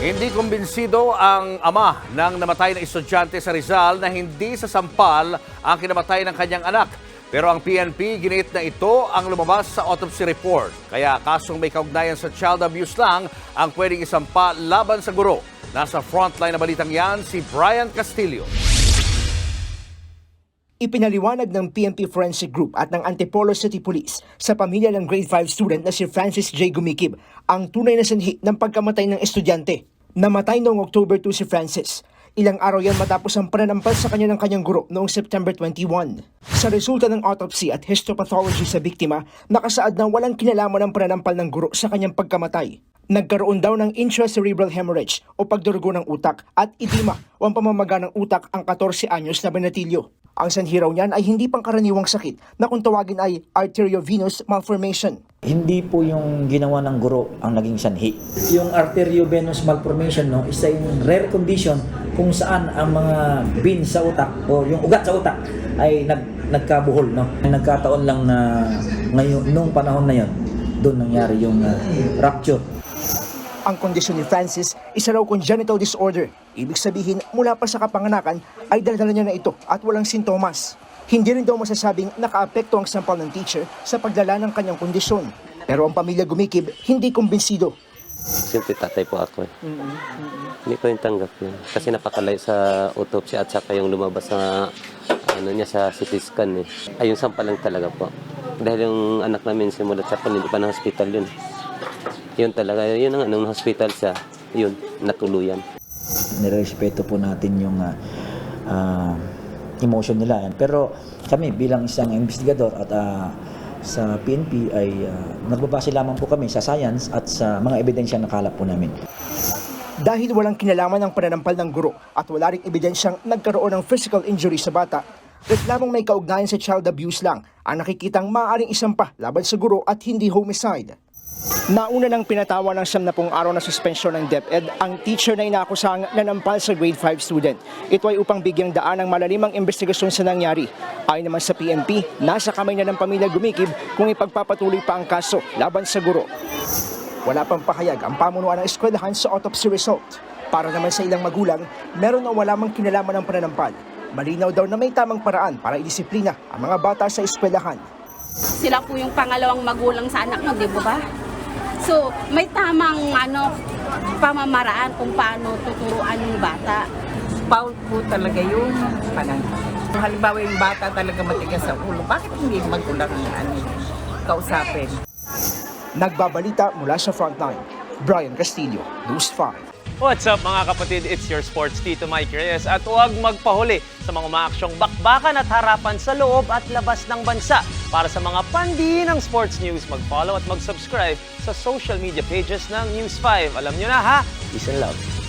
Hindi kumbinsido ang ama ng namatay na estudyante sa Rizal na hindi sasampal ang kinamatay ng kanyang anak. Pero ang PNP ginit na ito ang lumabas sa autopsy report. Kaya kasong may kaugnayan sa child abuse lang ang pwedeng isampa laban sa guro. Nasa frontline na balitang yan si Brian Castillo. Ipinaliwanag ng PNP Forensic Group at ng Antipolo City Police sa pamilya ng grade 5 student na si Francis J. Gumikib ang tunay na sanhi ng pagkamatay ng estudyante. Namatay noong October 2 si Francis. Ilang araw yan matapos ang pananampal sa kanya ng kanyang guro noong September 21. Sa resulta ng autopsy at histopathology sa biktima, nakasaad na walang kinalaman ng pananampal ng guro sa kanyang pagkamatay. Nagkaroon daw ng intracerebral hemorrhage o pagdurugo ng utak at edema o ang pamamaga ng utak ang 14 anyos na banatilyo. Ang sanhi raw niyan ay hindi pangkaraniwang sakit na kung tawagin ay arteriovenous malformation. Hindi po yung ginawa ng guro ang naging sanhi. Yung arteriovenous malformation no, isa yung rare condition kung saan ang mga veins sa utak o yung ugat sa utak ay nag, nagkabuhol. No? Nagkataon lang na ngayon, nung panahon na yon, doon nangyari yung uh, rupture. Ang kondisyon ni Francis, isa raw congenital disorder. Ibig sabihin, mula pa sa kapanganakan ay daladala niya na ito at walang sintomas. Hindi rin daw masasabing nakaapekto ang sampal ng teacher sa paglala ng kanyang kondisyon. Pero ang pamilya gumikib, hindi kumbinsido. Siyempre tatay po ako eh. Hindi ko yung tanggap yun. Kasi napakalayo sa autopsy at saka yung lumabas sa ano niya sa CT scan eh. Ay yung sampa lang talaga po. Dahil yung anak namin simulat sa hindi pa na hospital yun. Yun talaga, yun ang anong hospital siya. Yun, natuluyan. Nirespeto po natin yung ah, ah, emotion nila. Pero kami bilang isang investigador at ah, sa PNP ay ah, nagbabase lamang po kami sa science at sa mga ebidensya na kalap po namin. Dahil walang kinalaman ng pananampal ng guro at wala ring ebidensyang nagkaroon ng physical injury sa bata, reklamong may kaugnayan sa child abuse lang ang nakikitang maaaring isampa laban sa guro at hindi homicide. Nauna nang pinatawa ng 70 araw na suspensyon ng DepEd ang teacher na inaakusang nanampal sa grade 5 student. Ito ay upang bigyang daan ng malalimang investigasyon sa nangyari. Ayon naman sa PNP, nasa kamay na ng pamilya gumikib kung ipagpapatuloy pa ang kaso laban sa guro. Wala pang pahayag ang pamunuan ng eskwelahan sa autopsy result. Para naman sa ilang magulang, meron o wala mang kinalaman ng pananampal. Malinaw daw na may tamang paraan para idisiplina ang mga bata sa eskwelahan. sila po yung pangalawang magulang sa anak mo, di ba? So, may tamang ano, pamamaraan kung paano tuturuan yung bata. foul po talaga yung panang. Kung halimbawa yung bata talaga matigas sa ulo, bakit hindi magulang ang ano, kausapin? Nagbabalita mula sa frontline. Brian Castillo, News 5. What's up mga kapatid? It's your sports Tito Mike Reyes at huwag magpahuli sa mga umaaksyong bakbakan at harapan sa loob at labas ng bansa. Para sa mga pandi ng sports news, mag-follow at mag-subscribe sa social media pages ng News 5. Alam nyo na ha? Peace and love.